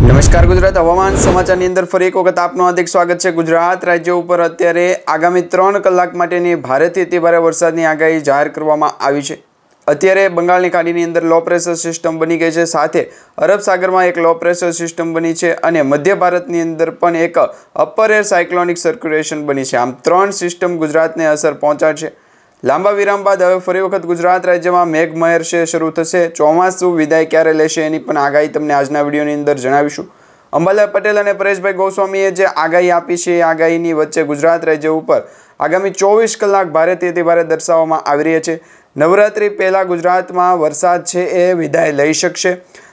નમસ્કાર ગુજરાત, હવામાન સમાચારની અંદર ફરી એક વખત આપનું હાર્દિક સ્વાગત છે. ગુજરાત રાજ્ય ઉપર અત્યારે આગામી ત્રણ કલાક માટેની ભારેથી અતિ ભારે વરસાદની આગાહી જાહેર કરવામાં આવી છે. અત્યારે બંગાળની ખાડીની અંદર લો પ્રેશર સિસ્ટમ બની ગઈ છે. સાથે અરબ સાગરમાં એક લો પ્રેશર સિસ્ટમ બની છે અને મધ્ય ભારતની અંદર પણ એક અપર એર સાયક્લોનિક સર્ક્યુલેશન બની છે. આમ ત્રણ સિસ્ટમ ગુજરાતને અસર પહોંચાડશે. લાંબા વિરામ બાદ હવે ફરી વખત ગુજરાત રાજ્યમાં મેઘમહેર છે શરૂ થશે. ચોમાસું વિદાય ક્યારે લેશે એની પણ આગાહી તમને આજના વિડીયોની અંદર જણાવીશું. અંબાલાલ પટેલ અને પરેશભાઈ ગોસ્વામીએ જે આગાહી આપી છે, એ આગાહીની વચ્ચે ગુજરાત રાજ્ય ઉપર આગામી ચોવીસ કલાક ભારેથી અતિ ભારે દર્શાવવામાં આવી રહી છે. નવરાત્રિ પહેલાં ગુજરાતમાં વરસાદ છે એ વિદાય લઈ શકશે.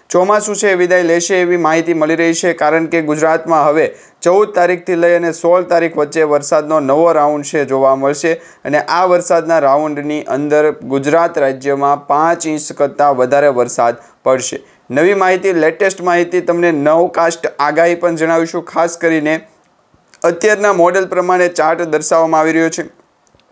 ચોમાસું છે, વિદાય લેશે એવી માહિતી મળી રહી છે, કારણ કે ગુજરાતમાં હવે ચૌદ તારીખથી લઈ અને સોળ તારીખ વચ્ચે વરસાદનો નવો રાઉન્ડ છે જોવા મળશે અને આ વરસાદના રાઉન્ડની અંદર ગુજરાત રાજ્યમાં પાંચ ઇંચ કરતાં વધારે વરસાદ પડશે. નવી માહિતી, લેટેસ્ટ માહિતી તમને નવકાસ્ટ આગાહી પણ જણાવીશું, ખાસ કરીને અત્યારના મોડેલ પ્રમાણે ચાર્ટ દર્શાવવામાં આવી રહ્યો છે.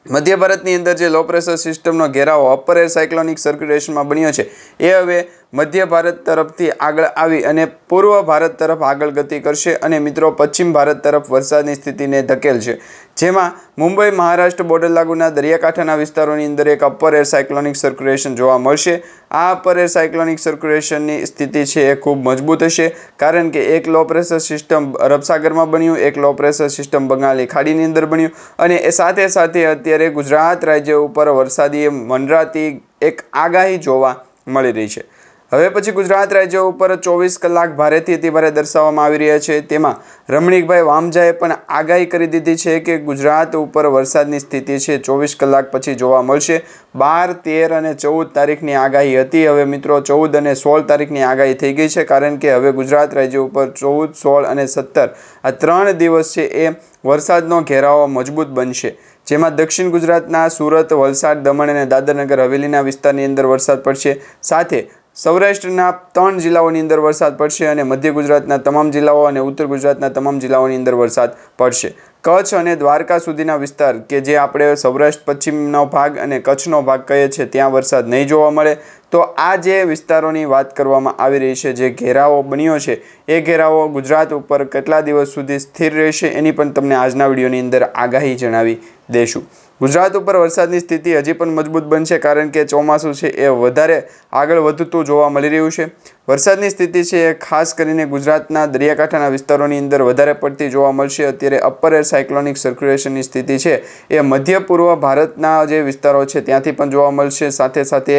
મધ્ય ભારતની અંદર જે લો પ્રેશર સિસ્ટમનો ઘેરાવો અપર એર સાયક્લોનિક સર્ક્યુલેશનમાં બન્યો છે, એ હવે મધ્ય ભારત તરફથી આગળ આવી અને પૂર્વ ભારત તરફ આગળ ગતિ કરશે અને મિત્રો પશ્ચિમ ભારત તરફ વરસાદની સ્થિતિને ધકેલશે જેમાં મુંબઈ, મહારાષ્ટ્ર બોર્ડર લાગુના દરિયાકાંઠાના વિસ્તારોની અંદર એક અપર એર સાયક્લોનિક સર્ક્યુલેશન જોવા મળશે. આ અપર એર સાયક્લોનિક સર્ક્યુલેશનની સ્થિતિ છે એ ખૂબ મજબૂત હશે, કારણ કે એક લો પ્રેશર સિસ્ટમ અરબ બન્યું, એક લો પ્રેશર સિસ્ટમ બંગાળની ખાડીની અંદર બન્યું અને એ સાથે સાથે અત્યારે ગુજરાત રાજ્ય ઉપર વરસાદી મંડરાતી એક આગાહી જોવા મળી રહી છે. હવે પછી ગુજરાત રાજ્ય ઉપર ચોવીસ કલાક ભારેથી અતિભારે દર્શાવવામાં આવી રહ્યા છે. તેમાં રમણીકભાઈ વામજાએ પણ આગાહી કરી દીધી છે કે ગુજરાત ઉપર વરસાદની સ્થિતિ છે. ચોવીસ કલાક પછી જોવા મળશે. બાર, તેર અને ચૌદ તારીખની આગાહી હતી. હવે મિત્રો, ચૌદ અને સોળ તારીખની આગાહી થઈ ગઈ છે કારણ કે હવે ગુજરાત રાજ્ય ઉપર ચૌદ, સોળ અને સત્તર આ ત્રણ દિવસ છે એ વરસાદનો ઘેરાવો મજબૂત બનશે. જેમાં દક્ષિણ ગુજરાતના સુરત, વલસાડ, દમણ અને દાદરનગર હવેલીના વિસ્તારની અંદર વરસાદ પડશે. સાથે સૌરાષ્ટ્રના ત્રણ જિલ્લાઓની અંદર વરસાદ પડશે અને મધ્ય ગુજરાતના તમામ જિલ્લાઓ અને ઉત્તર ગુજરાતના તમામ જિલ્લાઓની અંદર વરસાદ પડશે. કચ્છ અને દ્વારકા સુધીના વિસ્તાર કે જે આપણે સૌરાષ્ટ્ર પશ્ચિમનો ભાગ અને કચ્છનો ભાગ કહીએ છીએ, ત્યાં વરસાદ નહીં જોવા મળે. તો આ જે વિસ્તારોની વાત કરવામાં આવી રહી છે, જે ઘેરાવો બન્યો છે, એ ઘેરાવો ગુજરાત ઉપર કેટલા દિવસ સુધી સ્થિર રહેશે એની પણ તમને આજના વિડીયોની અંદર આગાહી જણાવી દઈશું ગુજરાત ઉપર વરસાદની સ્થિતિ હજી પણ મજબૂત બનશે કારણ કે ચોમાસું છે એ વધારે આગળ વધતું જોવા મળી રહ્યું છે. વરસાદની સ્થિતિ છે એ ખાસ કરીને ગુજરાતના દરિયાકાંઠાના વિસ્તારોની અંદર વધારે પડતી જોવા મળશે. અત્યારે અપર એર સાયક્લોનિક સર્ક્યુલેશનની સ્થિતિ છે એ મધ્ય પૂર્વ ભારતના જે વિસ્તારો છે ત્યાંથી પણ જોવા મળશે. સાથે સાથે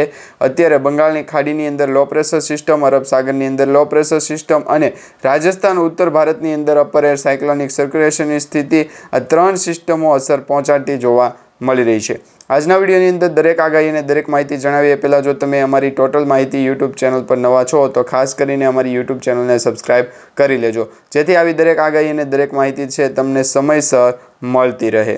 અત્યારે બંગાળની ખાડીની અંદર લો પ્રેશર સિસ્ટમ અરબ સાગરની અંદર લો પ્રેશર સિસ્ટમ અને રાજસ્થાન, ઉત્તર ભારતની અંદર અપર એર સાયક્લોનિક સર્ક્યુલેશનની સ્થિતિ આ ત્રણ સિસ્ટમો અસર પહોંચાડતી જોવા મળી રહી છે. આજના વિડીયોની અંદર દરેક આગાહી દરેક માહિતી જણાવીએ પહેલાં જો તમે અમારી ટોટલ માહિતી યુટ્યુબ ચેનલ પર નવા છો, તો ખાસ કરીને અમારી યુટ્યુબ ચેનલને સબસ્ક્રાઇબ કરી લેજો. જેથી આવી દરેક આગાહી અને દરેક માહિતી છે તમને સમયસર મળતી રહે.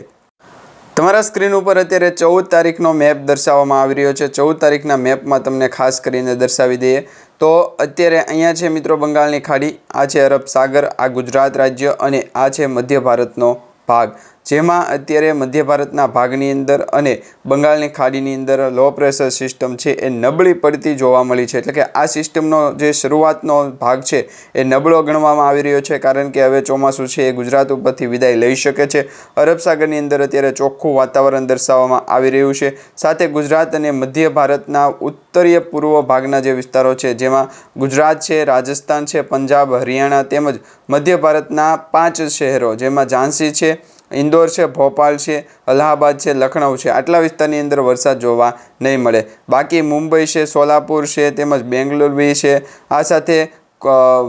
તમારા સ્ક્રીન ઉપર અત્યારે ચૌદ તારીખનો મેપ દર્શાવવામાં આવી રહ્યો છે. ચૌદ તારીખના મેપમાં તમને ખાસ કરીને દર્શાવી દઈએ. તો અત્યારે અહીંયા છે મિત્રો બંગાળની ખાડી, આ છે અરબ સાગર, આ ગુજરાત રાજ્ય અને આ છે મધ્ય ભારતનો ભાગ. જેમાં અત્યારે મધ્ય ભારતના ભાગની અંદર અને બંગાળની ખાડીની અંદર લો પ્રેશર સિસ્ટમ છે, એ નબળી પડતી જોવા મળી છે. એટલે કે આ સિસ્ટમનો જે શરૂઆતનો ભાગ છે, એ નબળો ગણવામાં આવી રહ્યો છે, કારણ કે હવે ચોમાસું છે, એ ગુજરાત ઉપરથી વિદાય લઈ શકે છે. અરબ સાગરની અંદર અત્યારે ચોખ્ખું વાતાવરણ દર્શાવવામાં આવી રહ્યું છે. સાથે ગુજરાત અને મધ્ય ભારતના ઉત્તરીય પૂર્વ ભાગના જે વિસ્તારો છે, જેમાં ગુજરાત છે, રાજસ્થાન છે, પંજાબ, હરિયાણા તેમજ મધ્ય ભારતના પાંચ શહેરો, જેમાં ઝાંસી છે ઇન્દોર છે, ભોપાલ છે, અલ્હાબાદ છે, લખનઉ છે. આટલા વિસ્તારની અંદર વરસાદ જોવા નહીં મળે. બાકી મુંબઈ છે, સોલાપુર છે, તેમજ બેંગ્લોર છે. આ સાથે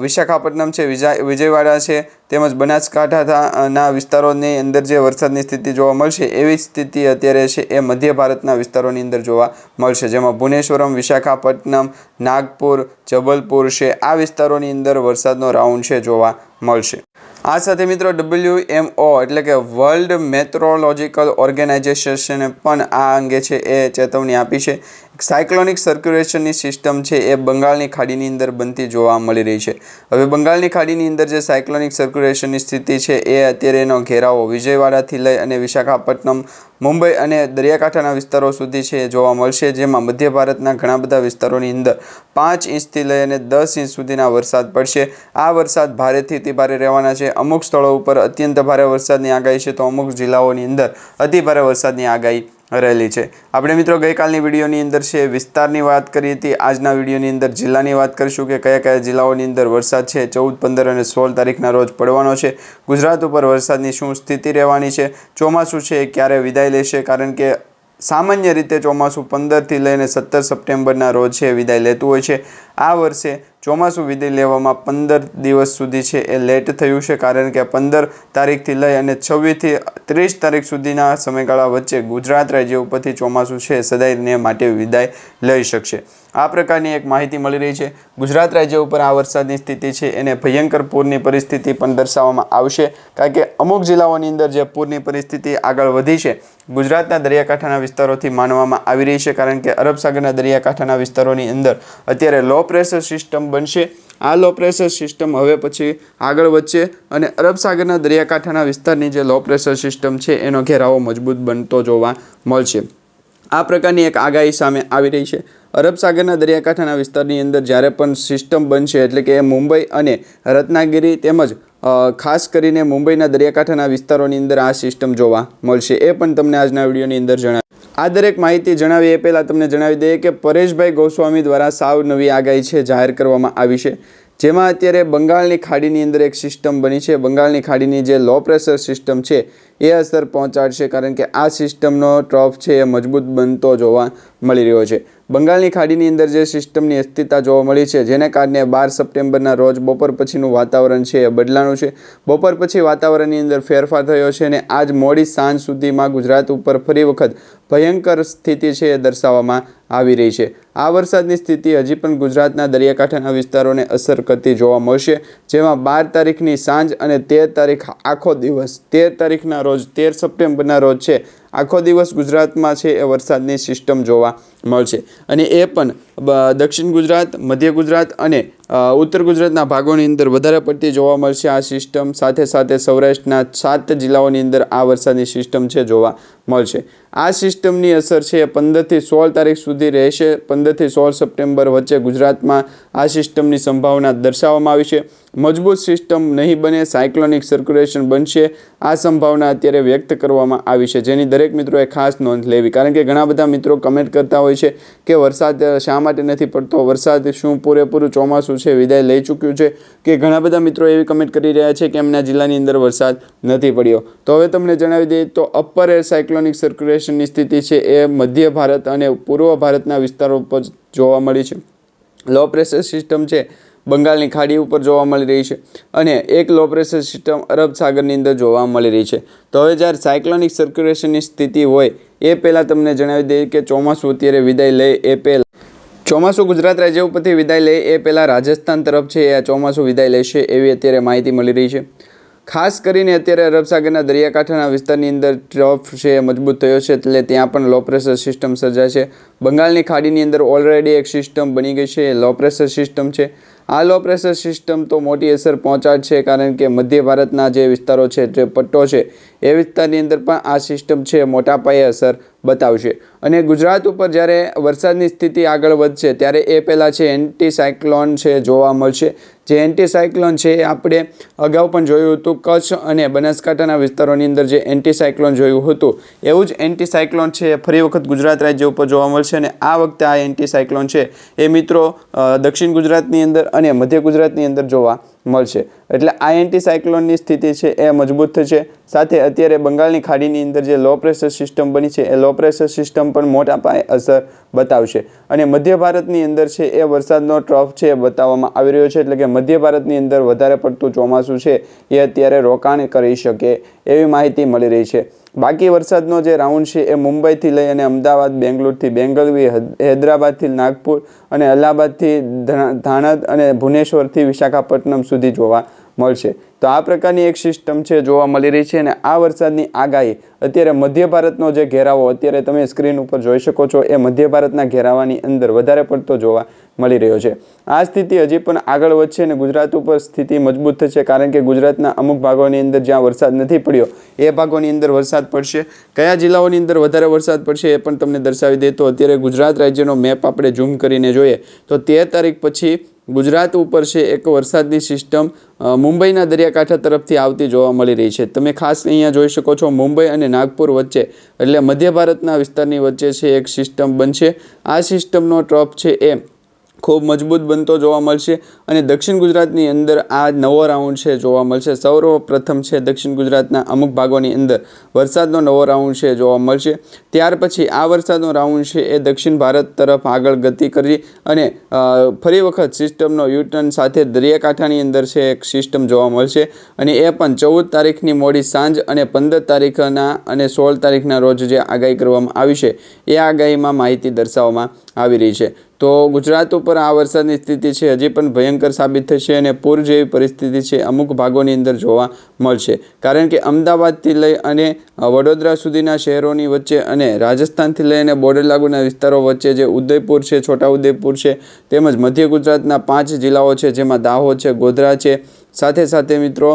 વિશાખાપટ્ટનમ છે, વિજા, વિજયવાડા છે, તેમજ બનાસકાંઠાના વિસ્તારોની અંદર જે વરસાદની સ્થિતિ જોવા મળશે, એવી સ્થિતિ અત્યારે છે એ મધ્ય ભારતના વિસ્તારોની અંદર જોવા મળશે. જેમાં ભુવનેશ્વરમ, વિશાખાપટ્ટનમ, નાગપુર, જબલપુર છે. આ વિસ્તારોની અંદર વરસાદનો રાઉન્ડ છે જોવા મળશે. આ સાથે મિત્રો ડબલ્યુ એમ ઓ એટલે કે વર્લ્ડ મેટ્રોલોજીકલ ઓર્ગેનાઇઝેશને પણ આ અંગે છે એ ચેતવણી આપી છે. સાયક્લોનિક સર્ક્યુલેશનની સિસ્ટમ છે એ બંગાળની ખાડીની અંદર બનતી જોવા મળી રહી છે. હવે બંગાળની ખાડીની અંદર જે સાયક્લોનિક સર્ક્યુલેશનની સ્થિતિ છે એ અત્યારે એનો ઘેરાવો વિજયવાડાથી લઈ અને વિશાખાપટ્ટનમ, મુંબઈ અને દરિયાકાંઠાના વિસ્તારો સુધી છે જોવા મળશે. જેમાં મધ્ય ભારતના ઘણા બધા વિસ્તારોની અંદર પાંચ ઇંચથી લઈ અને દસ ઇંચ સુધીના વરસાદ પડશે. આ વરસાદ ભારેથી અતિ ભારે રહેવાના છે. અમુક સ્થળો ઉપર અત્યંત ભારે વરસાદની આગાહી છે. તો અમુક જિલ્લાઓની અંદર અતિ ભારે વરસાદની આગાહી રહેલી છે. આપણે મિત્રો ગઈકાલની વિડીયોની અંદર છે, વિસ્તારની વાત કરી હતી. આજના વિડીયોની અંદર જિલ્લાની વાત કરીશું કે કયા કયા જિલ્લાઓની અંદર વરસાદ છે, ચૌદ, પંદર અને સોળ તારીખના રોજ પડવાનો છે. ગુજરાત ઉપર વરસાદની શું સ્થિતિ રહેવાની છે, ચોમાસું છે ક્યારે વિદાય લેશે? કારણ કે સામાન્ય રીતે ચોમાસું પંદરથી લઈને સત્તર સપ્ટેમ્બરના રોજ છે વિદાય લેતું હોય છે. આ વર્ષે ચોમાસું વિદાય લેવામાં પંદર દિવસ સુધી છે. એ લેટ થયું છે કારણ કે પંદર તારીખથી લઈ અને છવ્વીસથી ત્રીસ તારીખ સુધીના સમયગાળા વચ્ચે ગુજરાત રાજ્ય ઉપરથી ચોમાસું છે. સદાયને માટે વિદાય લઈ શકશે. આ પ્રકારની એક માહિતી મળી રહી છે. ગુજરાત રાજ્ય ઉપર આ વરસાદની સ્થિતિ છે, એને ભયંકર પૂરની પરિસ્થિતિ પણ દર્શાવવામાં આવશે. કારણ કે અમુક જિલ્લાઓની અંદર જે પૂરની પરિસ્થિતિ આગળ વધી છે, ગુજરાતના દરિયાકાંઠાના વિસ્તારોથી માનવામાં આવી રહી છે, કારણ કે અરબ સાગરના દરિયાકાંઠાના વિસ્તારોની અંદર અત્યારે લો પ્રેશર સિસ્ટમ બનશે. આ લો પ્રેશર સિસ્ટમ હવે પછી આગળ વધશે અને અરબ સાગરના દરિયાકાંઠાના વિસ્તારની જે લો પ્રેશર સિસ્ટમ છે, એનો ઘેરાવો મજબૂત બનતો જોવા મળશે. આ પ્રકારની એક આગાહી સામે આવી રહી છે. અરબ સાગરના દરિયાકાંઠાના વિસ્તારની અંદર જ્યારે પણ સિસ્ટમ બનશે એટલે કે મુંબઈ અને રત્નાગીરી તેમજ ખાસ કરીને મુંબઈના દરિયાકાંઠાના વિસ્તારોની અંદર આ સિસ્ટમ જોવા મળશે. એ પણ તમને આજના વિડીયોની અંદર જણાવી આ દરેક માહિતી જણાવી એ પહેલાં તમને જણાવી દઈએ કે પરેશભાઈ ગોસ્વામી દ્વારા સાવ નવી આગાહી છે, જાહેર કરવામાં આવી છે. જેમાં અત્યારે બંગાળની ખાડીની અંદર એક સિસ્ટમ બની છે. બંગાળની ખાડીની જે લો પ્રેશર સિસ્ટમ છે, એ અસર પહોંચાડશે કારણ કે આ સિસ્ટમનો ટ્રફ છે, એ મજબૂત બનતો જોવા મળી રહ્યો છે. બંગાળની ખાડીની અંદર જે સિસ્ટમની અસ્થિરતા જોવા મળી છે, જેને કારણે બાર સપ્ટેમ્બરના રોજ બપોર પછીનું વાતાવરણ છે એ બદલાનું છે. બપોર પછી વાતાવરણની અંદર ફેરફાર થયો છે અને આજ મોડી સાંજ સુધીમાં ગુજરાત ઉપર ફરી વખત ભયંકર સ્થિતિ છે એ દર્શાવવામાં આવી રહી છે. આ વરસાદની સ્થિતિ હજી પણ ગુજરાતના દરિયાકાંઠાના વિસ્તારોને અસર કરતી જોવા મળશે, જેમાં બાર તારીખની સાંજ અને તેર તારીખ આખો દિવસ. તેર તારીખના રોજ, તેર સપ્ટેમ્બરના રોજ છે આખો દિવસ ગુજરાતમાં છે એ વરસાદની સિસ્ટમ જોવા. મળશે. અને એ પણ દક્ષિણ ગુજરાત, મધ્ય ગુજરાત અને ઉત્તર ગુજરાતના ભાગોની અંદર વધારે પડતી જોવા મળશે આ સિસ્ટમ સાથે સાથે સૌરાષ્ટ્રના સાત જિલ્લાઓની અંદર આ વરસાદની સિસ્ટમ છે જોવા મળશે. આ સિસ્ટમની અસર છે એ પંદરથી સોળ તારીખ સુધી રહેશે. પંદરથી સોળ સપ્ટેમ્બર વચ્ચે ગુજરાતમાં આ સિસ્ટમની સંભાવના દર્શાવવામાં આવી છે. મજબૂત સિસ્ટમ નહીં બને સાયક્લોનિક સર્ક્યુલેશન બનશે. આ સંભાવના અત્યારે વ્યક્ત કરવામાં આવી છે. જેની દરેક મિત્રોએ ખાસ નોંધ લેવી. કારણ કે ઘણા બધા મિત્રો કમેન્ટ કરતા હોય છે કે વરસાદ શા માટે નથી પડતો? વરસાદ શું પૂરેપૂરું ચોમાસું છે? વિદાય લઈ ચૂક્યું છે? કે ઘણા બધા મિત્રો એવી કમેન્ટ કરી રહ્યા છે કે એમના જિલ્લાની અંદર વરસાદ નથી પડ્યો. તો હવે તમને જણાવી દઈએ, તો અપર એર સાયક્લોનિક સર્ક્યુલેશનની સ્થિતિ છે એ મધ્ય ભારત અને પૂર્વ ભારતના વિસ્તારો પર જોવા મળી છે. લો પ્રેશર સિસ્ટમ છે, બંગાળની ખાડી ઉપર જોવા મળી રહી છે અને એક લો પ્રેશર સિસ્ટમ અરબ સાગરની અંદર જોવા મળી રહી છે. તો હવે જ્યારે સાયક્લોનિક સર્ક્યુલેશનની સ્થિતિ હોય એ પહેલાં તમને જણાવી દઈએ કે ચોમાસું અત્યારે વિદાય લે એ પહેલાં. ચોમાસું ગુજરાત રાજ્ય ઉપરથી વિદાય લે એ પહેલાં રાજસ્થાન તરફ છે. એ ચોમાસું વિદાય લેશે એવી અત્યારે માહિતી મળી રહી છે. ખાસ કરીને અત્યારે અરબ સાગરના દરિયાકાંઠાના વિસ્તારની અંદર ટ્રફ છે, મજબૂત થયો છે, એટલે ત્યાં પણ લો પ્રેશર સિસ્ટમ સર્જાય છે. બંગાળની ખાડીની અંદર ઓલરેડી એક સિસ્ટમ બની ગઈ છે લો પ્રેશર સિસ્ટમ છે. આ લો પ્રેશર સિસ્ટમ તો મોટી અસર પહોંચાડશે કારણ કે મધ્ય ભારતના જે વિસ્તારો છે, જે પટ્ટો છે, એ વિસ્તારની અંદર પણ આ સિસ્ટમ છે, મોટા પાયે અસર બતાવશે. અને ગુજરાત ઉપર જ્યારે વરસાદની સ્થિતિ આગળ વધશે, ત્યારે એ પહેલાં છે એન્ટી સાયક્લોન છે, જોવા મળશે. જે એન્ટીસાયક્લોન છે એ આપણે અગાઉ પણ જોયું હતું. કચ્છ અને બનાસકાંઠાના વિસ્તારોની અંદર જે એન્ટીસાયક્લોન જોયું હતું, એવું જ એન્ટીસાયક્લોન છે એ ફરી વખત ગુજરાત રાજ્ય ઉપર જોવા મળશે અને આ વખતે આ એન્ટીસાયક્લોન છે એ મિત્રો દક્ષિણ ગુજરાતની અંદર અને મધ્ય ગુજરાતની અંદર જોવા મળશે. એટલે આ એન્ટી સાયક્લોનની સ્થિતિ છે એ મજબૂત થશે. સાથે અત્યારે બંગાળની ખાડીની અંદર જે લો પ્રેશર સિસ્ટમ બની છે, એ લો પ્રેશર સિસ્ટમ પણ મોટા પાયે અસર બતાવશે. અને મધ્ય ભારતની અંદર છે એ વરસાદનો ટ્રફ છે એ બતાવવામાં આવી રહ્યો છે. એટલે કે મધ્ય ભારતની અંદર વધારે પડતું ચોમાસું છે એ અત્યારે રોકાણ કરી શકે એવી માહિતી મળી રહી છે. બાકી વરસાદનો જે રાઉન્ડ છે એ મુંબઈથી લઈ અને અમદાવાદ, બેંગ્લોરથી બેંગલવી હૈદરાબાદથી નાગપુર અને અલ્હાબાદથી ધાણદ અને ભુવનેશ્વરથી વિશાખાપટ્ટનમ સુધી જોવા મળશે. તો આ પ્રકારની એક સિસ્ટમ છે જોવા મળી રહી છે અને આ વરસાદની આગાહી અત્યારે મધ્ય ભારતનો જે ઘેરાવો અત્યારે તમે સ્ક્રીન ઉપર જોઈ શકો છો, એ મધ્ય ભારતના ઘેરાવાની અંદર વધારે પડતો જોવા મળી રહ્યો છે. આ સ્થિતિ હજી પણ આગળ વધશે અને ગુજરાત ઉપર સ્થિતિ મજબૂત થશે કારણ કે ગુજરાતના અમુક ભાગોની અંદર જ્યાં વરસાદ નથી પડ્યો, એ ભાગોની અંદર વરસાદ પડશે. કયા જિલ્લાઓની અંદર વધારે વરસાદ પડશે એ પણ તમને દર્શાવી દે તો અત્યારે ગુજરાત રાજ્યનો મેપ આપણે ઝૂમ કરીને જોઈએ. તો તેર તારીખ પછી ગુજરાત ઉપર છે એક વરસાદની સિસ્ટમ મુંબઈના દરિયાકાંઠા તરફથી આવતી જોવા મળી રહી છે. તમે ખાસ અહીંયા જોઈ શકો છો મુંબઈ અને નાગપુર વચ્ચે, એટલે મધ્ય ભારતના વિસ્તારની વચ્ચે છે એક સિસ્ટમ બનશે. આ સિસ્ટમનો ટ્રફ છે એ ખૂબ મજબૂત બનતો જોવા મળશે અને દક્ષિણ ગુજરાતની અંદર આ નવો રાઉન્ડ છે જોવા મળશે. સૌપ્રથમ છે દક્ષિણ ગુજરાતના અમુક ભાગોની અંદર વરસાદનો નવો રાઉન્ડ છે જોવા મળશે. ત્યાર પછી આ વરસાદનો રાઉન્ડ છે એ દક્ષિણ ભારત તરફ આગળ ગતિ કરી અને ફરી વખત સિસ્ટમનો યુટર્ન સાથે દરિયાકાંઠાની અંદર છે એક સિસ્ટમ જોવા મળશે. અને એ પણ ચૌદ તારીખની મોડી સાંજ અને પંદર તારીખના અને સોળ તારીખના રોજ જે આગાહી કરવામાં આવી છે એ આગાહીમાં માહિતી દર્શાવવામાં આવી રહી છે. તો ગુજરાત ઉપર આ વરસાદની સ્થિતિ છે, હજી પણ ભયંકર સાબિત થશે અને પૂર જેવી પરિસ્થિતિ છે અમુક ભાગોની અંદર જોવા મળશે. કારણ કે અમદાવાદથી લઈ અને વડોદરા સુધીના શહેરોની વચ્ચે અને રાજસ્થાનથી લઈને બોર્ડર લાગુના વિસ્તારો વચ્ચે જે ઉદયપુર છે, છોટાઉદેપુર છે, તેમજ મધ્ય ગુજરાતના પાંચ જિલ્લાઓ છે, જેમાં દાહોદ છે, ગોધરા છે સાથે સાથે મિત્રો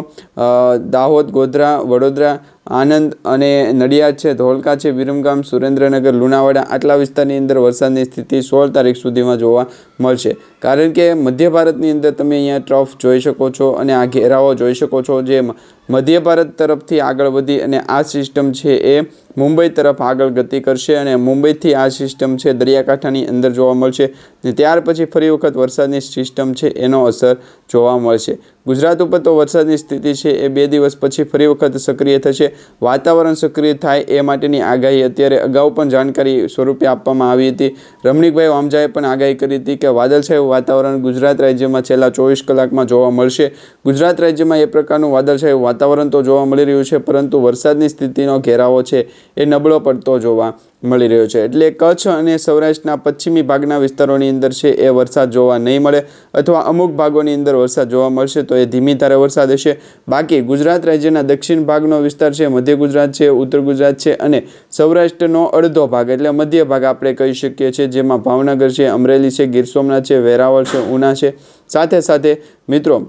દાહોદ, ગોધરા, વડોદરા આનંદ અને નડિયાદ છે ધોળકા છે, વિરમગામ, સુરેન્દ્રનગર, લુણાવાડા, આટલા વિસ્તારની અંદર વરસાદની સ્થિતિ સોળ તારીખ સુધીમાં જોવા મળશે. કારણ કે મધ્ય ભારતની અંદર તમે અહીંયા ટ્રફ જોઈ શકો છો અને આ ઘેરાઓ જોઈ શકો છો જે મધ્ય ભારત તરફથી આગળ વધી અને આ સિસ્ટમ છે એ મુંબઈ તરફ આગળ ગતિ કરશે અને મુંબઈથી આ સિસ્ટમ છે દરિયાકાંઠાની અંદર જોવા મળશે ને ત્યાર પછી ફરી વખત વરસાદની સિસ્ટમ છે એનો અસર જોવા મળશે. ગુજરાત ઉપર તો વરસાદની સ્થિતિ છે એ બે દિવસ પછી ફરી વખત સક્રિય થશે. વાતાવરણ સક્રિય થાય એ માટેની આગાહી અત્યારે અગાઉ પણ જાણકારી સ્વરૂપે આપવામાં આવી હતી. રમણીકભાઈ વામજાએ પણ આગાહી કરી હતી કે વાદળછાયું વાતાવરણ ગુજરાત રાજ્યમાં છેલ્લા ચોવીસ કલાકમાં જોવા મળશે. ગુજરાત રાજ્યમાં એ પ્રકારનું વાદળછાયું વાતાવરણ તો જોવા મળી રહ્યું છે, પરંતુ વરસાદની સ્થિતિનો ઘેરાવો છે એ નબળો પડતો જોવા મળી રહ્યો છે. એટલે કચ્છ અને સૌરાષ્ટ્રના પશ્ચિમી ભાગના વિસ્તારોની અંદર છે એ વરસાદ જોવા નહીં મળે અથવા અમુક ભાગોની અંદર વરસાદ જોવા મળશે તો એ ધીમી ધારે વરસાદ હશે. બાકી ગુજરાત રાજ્યના દક્ષિણ ભાગનો વિસ્તાર છે, મધ્ય ગુજરાત છે, ઉત્તર ગુજરાત છે અને સૌરાષ્ટ્રનો અડધો ભાગ એટલે મધ્ય ભાગ આપણે કહી શકીએ છીએ, જેમાં ભાવનગર છે, અમરેલી છે, ગીર સોમનાથ છે, વેરાવળ છે, ઉના છે. સાથે સાથે મિત્રો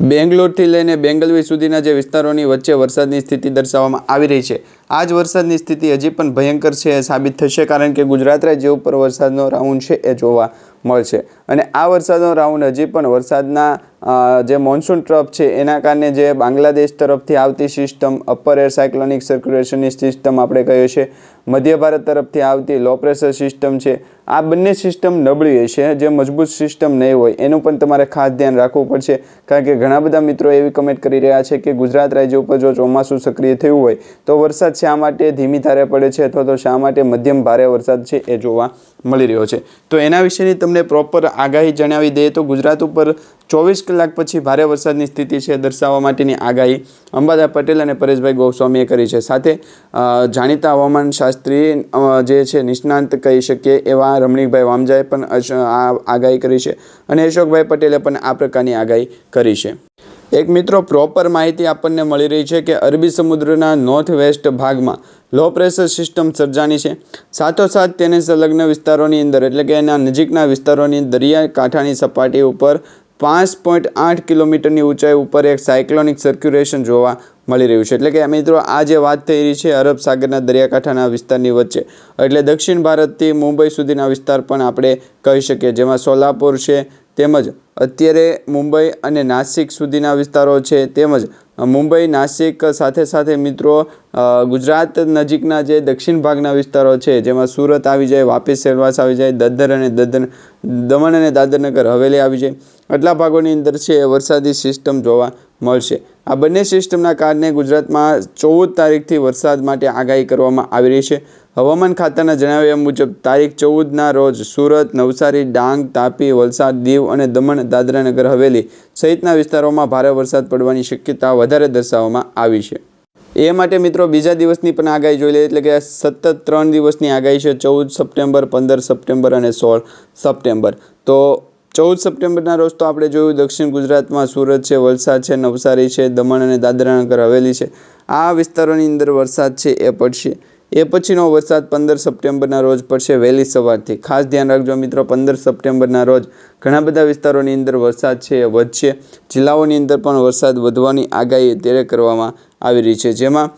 બેંગ્લોરથી લઈને બેંગલવી સુધીના જે વિસ્તારોની વચ્ચે વરસાદની સ્થિતિ દર્શાવવામાં આવી રહી છે. આ જ વરસાદની સ્થિતિ હજી પણ ભયંકર છે સાબિત થશે, કારણ કે ગુજરાત રાજ્ય ઉપર વરસાદનો રાઉન્ડ છે એ જોવા મળશે. અને આ વરસાદનો રાઉન્ડ હજી પણ વરસાદના જે મોન્સૂન ટ્રફ છે, એના કારણે જે બાંગ્લાદેશ તરફથી આવતી સિસ્ટમ અપર એર સાયક્લોનિક સર્ક્યુલેશનની સિસ્ટમ આપણે કહીએ છીએ, મધ્ય ભારત તરફથી આવતી લો પ્રેશર સિસ્ટમ છે, આ બંને સિસ્ટમ નબળી હશે, જે મજબૂત સિસ્ટમ નહીં હોય, એનું પણ તમારે ખાસ ધ્યાન રાખવું પડશે, કારણ કે ઘણા બધા મિત્રો એવી કમેન્ટ કરી રહ્યા છે કે ગુજરાત રાજ્ય ઉપર જો ચોમાસું સક્રિય થયું હોય, તો વરસાદ શા માટે ધીમી ધારે પડે છે અથવા તો શા માટે મધ્યમ ભારે વરસાદ છે એ જોવા મળી રહ્યો છે. તો એના વિશેની તમને પ્રોપર આગાહી જણાવી દઈએ તો ગુજરાત ઉપર ચોવીસ કલાક પછી ભારે વરસાદની સ્થિતિ છે દર્શાવવા માટેની આગાહી અંબાદા પટેલ અને પરેશભાઈ ગોસ્વામીએ કરી છે. સાથે જાણીતા હવામાન શાસ્ત્રી જે છે, નિષ્ણાંત કહી શકીએ એવા રમણીકભાઈ વામજાએ પણ આ આગાહી કરી છે અને અશોકભાઈ પટેલે પણ આ પ્રકારની આગાહી કરી છે. એક મિત્રો પ્રોપર માહિતી આપણને મળી રહી છે કે અરબી સમુદ્રના નોર્થ વેસ્ટ ભાગમાં લો પ્રેશર સિસ્ટમ સર્જાની છે. સાથોસાથ તેને સંલગ્ન વિસ્તારોની અંદર, એટલે કે એના નજીકના વિસ્તારોની દરિયાકાંઠાની સપાટી ઉપર પાંચ પોઈન્ટ આઠ કિલોમીટરની ઊંચાઈ ઉપર એક સાયક્લોનિક સર્ક્યુલેશન જોવા મળી રહ્યું છે. એટલે કે મિત્રો, આ જે વાત થઈ રહી છે અરબ સાગરના દરિયાકાંઠાના વિસ્તારની વચ્ચે, એટલે દક્ષિણ ભારતથી મુંબઈ સુધીના વિસ્તાર પણ આપણે કહી શકીએ. જેમાં સોલાપુર છે, તેમજ અત્યારે મુંબઈ અને નાસિક સુધીના વિસ્તારો છે, તેમજ મુંબઈ, નાસિક સાથે સાથે મિત્રો ગુજરાત નજીકના જે દક્ષિણ ભાગના વિસ્તારો છે, જેમાં સુરત આવી જાય, વાપી સેલવાસ આવી જાય, દદર અને દદર, દમણ અને દાદરનગર હવેલી આવી જાય, આટલા ભાગોની અંદર છે, વરસાદી સિસ્ટમ જોવા મળશે. આ બંને સિસ્ટમના કારણે ગુજરાતમાં ચૌદ તારીખથી વરસાદ માટે આગાહી કરવામાં આવી રહી છે. હવામાન ખાતાના જણાવ્યા મુજબ, તારીખ ચૌદના રોજ સુરત, નવસારી, ડાંગ, તાપી, વલસાડ, દીવ અને દમણ, દાદરાનગર, હવેલી સહિતના વિસ્તારોમાં ભારે વરસાદ પડવાની શક્યતા વધારે દર્શાવવામાં આવી છે. એ માટે મિત્રો, બીજા દિવસની પણ આગાહી જોઈ લઈએ. એટલે કે સતત ત્રણ દિવસની આગાહી છે, ચૌદ સપ્ટેમ્બર, પંદર સપ્ટેમ્બર અને સોળ સપ્ટેમ્બર. તો ચૌદ સપ્ટેમ્બરના રોજ તો આપણે જોયું, દક્ષિણ ગુજરાતમાં સુરત છે, વલસાડ છે, નવસારી છે, દમણ અને દાદરાનગર, હવેલી છે. આ વિસ્તારોની અંદર વરસાદ છે એ પડશે. એ પછીનો વરસાદ પંદર સપ્ટેમ્બરના રોજ પડશે વહેલી સવારથી. ખાસ ધ્યાન રાખજો મિત્રો, પંદર સપ્ટેમ્બરના રોજ ઘણા બધા વિસ્તારોની અંદર વરસાદ છે, વધશે. જિલ્લાઓની અંદર પણ વરસાદ વધવાની આગાહી અત્યારે કરવામાં આવી રહી છે. જેમાં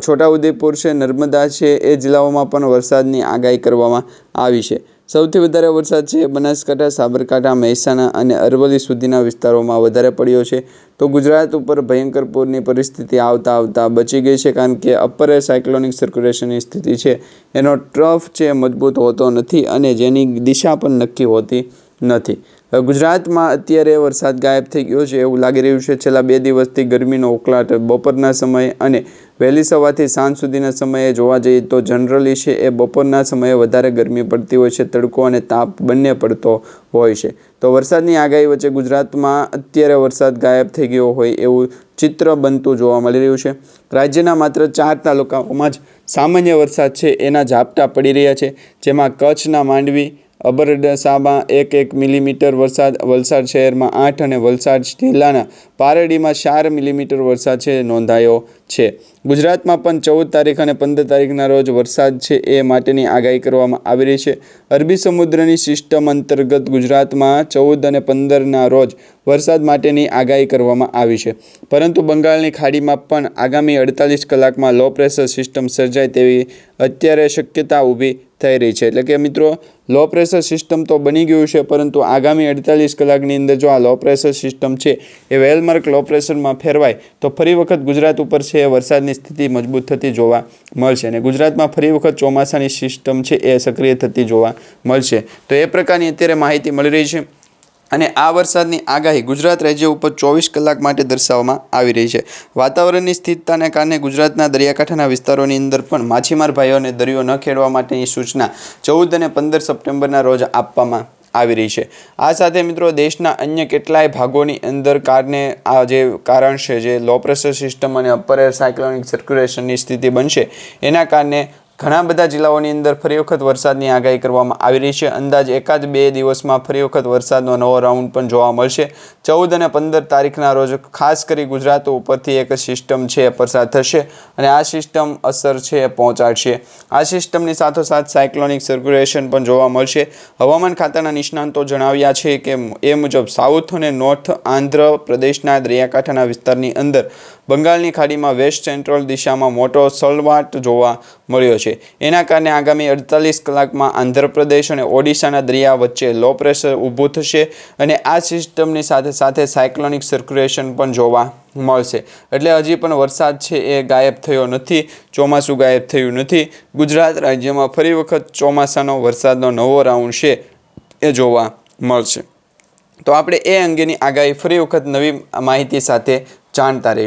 છોટાઉદેપુર છે, નર્મદા છે, એ જિલ્લાઓમાં પણ વરસાદની આગાહી કરવામાં આવી છે. સૌથી વધારે વરસાદ છે બનાસકાંઠા, સાબરકાંઠા, મહેસાણા અને અરવલ્લી સુધીના વિસ્તારોમાં વધારે પડ્યો છે. તો ગુજરાત ઉપર ભયંકર પૂરની પરિસ્થિતિ આવતા આવતા બચી ગઈ છે કારણ કે અપર સાયક્લોનિક સર્ક્યુલેશનની સ્થિતિ છે. એનો ટ્રફ છે મજબૂત હોતો નથી અને જેની દિશા પણ નક્કી હોતી નથી. ગુજરાતમાં અત્યારે વરસાદ ગાયબ થઈ ગયો છે એવું લાગી રહ્યું છે. છેલ્લા બે દિવસથી ગરમીનો ઉકળાટ બપોરના સમયે અને વહેલી સવારથી સાંજ સુધીના સમયે જોવા જઈએ તો જનરલી છે એ બપોરના સમયે વધારે ગરમી પડતી હોય છે, તડકો અને તાપ બંને પડતો હોય છે. તો વરસાદની આગાહી વચ્ચે ગુજરાતમાં અત્યારે વરસાદ ગાયબ થઈ ગયો હોય એવું ચિત્ર બનતું જોવા મળી રહ્યું છે. રાજ્યના માત્ર ચાર તાલુકાઓમાં જ સામાન્ય વરસાદ છે એના ઝાપટા પડી રહ્યા છે, જેમાં કચ્છના માંડવી અબરસામાં એક એક મિલીમીટર વરસાદ, વલસાડ શહેરમાં આઠ અને વલસાડ જિલ્લાના પારડીમાં ચાર મિલીમીટર વરસાદ છે નોંધાયો. છે. ગુજરાતમાં પણ ચૌદ તારીખ અને પંદર તારીખના રોજ વરસાદ છે એ માટેની આગાહી કરવામાં આવી રહી છે. અરબી સમુદ્રની સિસ્ટમ અંતર્ગત ગુજરાતમાં ચૌદ અને પંદરના રોજ વરસાદ માટેની આગાહી કરવામાં આવી છે. પરંતુ બંગાળની ખાડીમાં પણ આગામી અડતાલીસ કલાકમાં લો પ્રેશર સિસ્ટમ સર્જાય તેવી અત્યારે શક્યતા ઊભી થઈ રહી છે. એટલે કે મિત્રો, લો પ્રેશર સિસ્ટમ તો બની ગયું છે, પરંતુ આગામી અડતાલીસ કલાકની અંદર જો આ લો પ્રેશર સિસ્ટમ છે એ વેલમાર્ક લો પ્રેશરમાં ફેરવાય, તો ફરી વખત ગુજરાત ઉપર છે એ વરસાદની સ્થિતિ મજબૂત થતી જોવા મળશે અને ગુજરાતમાં ફરી વખત ચોમાસાની સિસ્ટમ છે એ સક્રિય થતી જોવા મળશે. તો એ પ્રકારની અત્યારે માહિતી મળી રહી છે અને આ વરસાદની આગાહી ગુજરાત રાજ્ય ઉપર ચોવીસ કલાક માટે દર્શાવવામાં આવી રહી છે. વાતાવરણની સ્થિરતાને કારણે ગુજરાતના દરિયાકાંઠાના વિસ્તારોની અંદર પણ માછીમાર ભાઈઓને દરિયો ન ખેડવા માટેની સૂચના ચૌદ અને પંદર સપ્ટેમ્બરના રોજ આપવામાં આવી રહી છે. આ સાથે મિત્રો દેશના અન્ય કેટલાય ભાગોની અંદર કારને આ જે કારણ છે, જે લો પ્રેશર સિસ્ટમ અને અપર એર સાયક્લોનિક સર્ક્યુલેશનની સ્થિતિ બનશે, એના કારણે ઘણા બધા જિલ્લાઓની અંદર ફરી વખત વરસાદની આગાહી કરવામાં આવી રહી છે. અંદાજ એકાદ બે દિવસમાં ફરી વખત વરસાદનો નવો રાઉન્ડ પણ જોવા મળશે. ચૌદ અને પંદર તારીખના રોજ ખાસ કરી ગુજરાત ઉપરથી એક સિસ્ટમ છે પસાર થશે અને આ સિસ્ટમ અસર છે પહોંચાડશે. આ સિસ્ટમની સાથોસાથ સાયક્લોનિક સર્ક્યુલેશન પણ જોવા મળશે. હવામાન ખાતાના નિષ્ણાંતો જણાવ્યા છે કે એ મુજબ સાઉથ અને નોર્થ આંધ્ર પ્રદેશના દરિયાકાંઠાના વિસ્તારની અંદર બંગાળની ખાડીમાં વેસ્ટ સેન્ટ્રલ દિશામાં મોટો સળવાટ જોવા મળ્યો છે. એના કારણે આગામી અડતાલીસ કલાકમાં આંધ્રપ્રદેશ અને ઓડિશાના દરિયા વચ્ચે લો પ્રેશર ઊભું થશે અને આ સિસ્ટમની સાથે સાથે સાયક્લોનિક સર્ક્યુલેશન પણ જોવા મળશે. એટલે હજી પણ વરસાદ છે એ ગાયબ થયો નથી, ચોમાસું ગાયબ થયું નથી. ગુજરાત રાજ્યમાં ફરી વખત ચોમાસાનો વરસાદનો નવો રાઉન્ડ છે એ જોવા મળશે. તો આપણે એ અંગેની આગાહી ફરી વખત નવી માહિતી સાથે જાણતા રહીશું